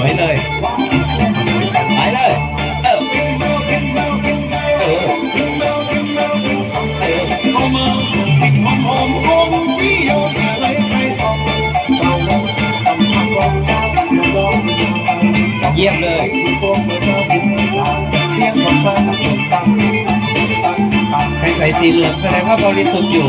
วยเลย ไปเลย เออเออเข้ามาส่งกลิ่นหอมหอมหอมที่โยนอะไรไปส่งเราลงทำผักลองดาวลองลองเยี่ยมเลยคุณโกงเปิดตัวคุณเสียงของฟ้าตั้งตั้งตั้งใครใส่สีเหลืองแสดงว่าบริสุทธิ์อยู่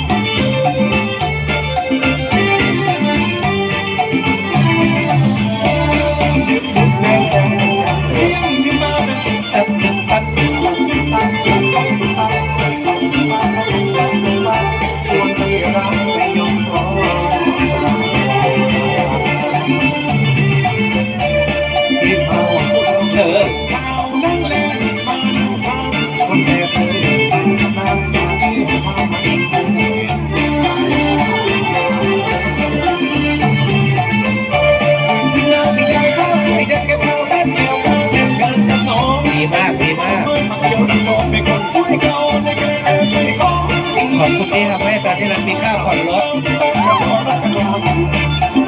ขอบคุณที่ทำให้ประเทศเรามีค่าผ่อนรถ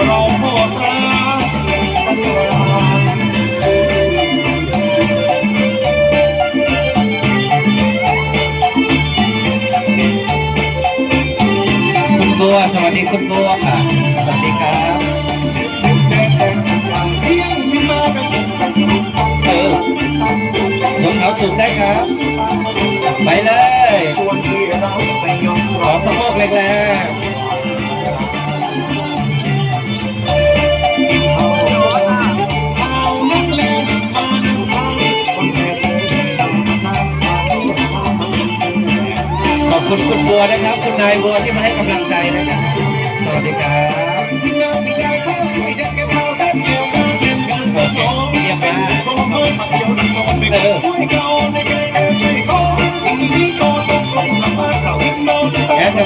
เราโหดร้ายคุณบัวสวัสดีคุณบัวค่ะสวัสดีครับ แรงขอบคุณคุณบัวนะครับ คุณนายบัวที่มาให้กำลังใจนะครับ สวัสดีครับ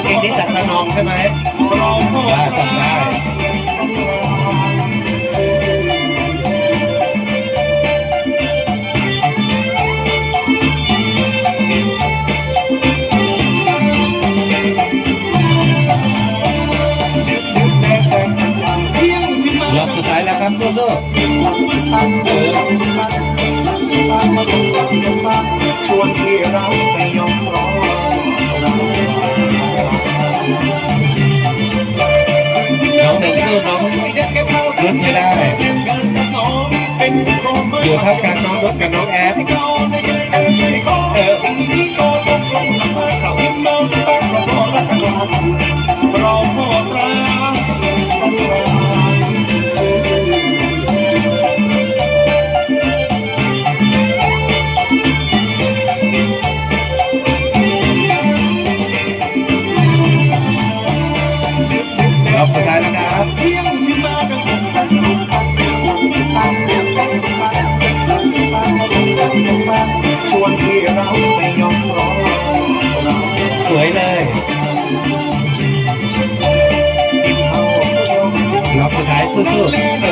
เป็นเพลงที่จัดประนองใช่ไหมเราได้จำได้รอบสุดท้ายแล้วครับสู้ๆชวนที่เราไปยอมรอ อยู่ท่ามกลางน้องรถกับน้องแอฟเออ so, so.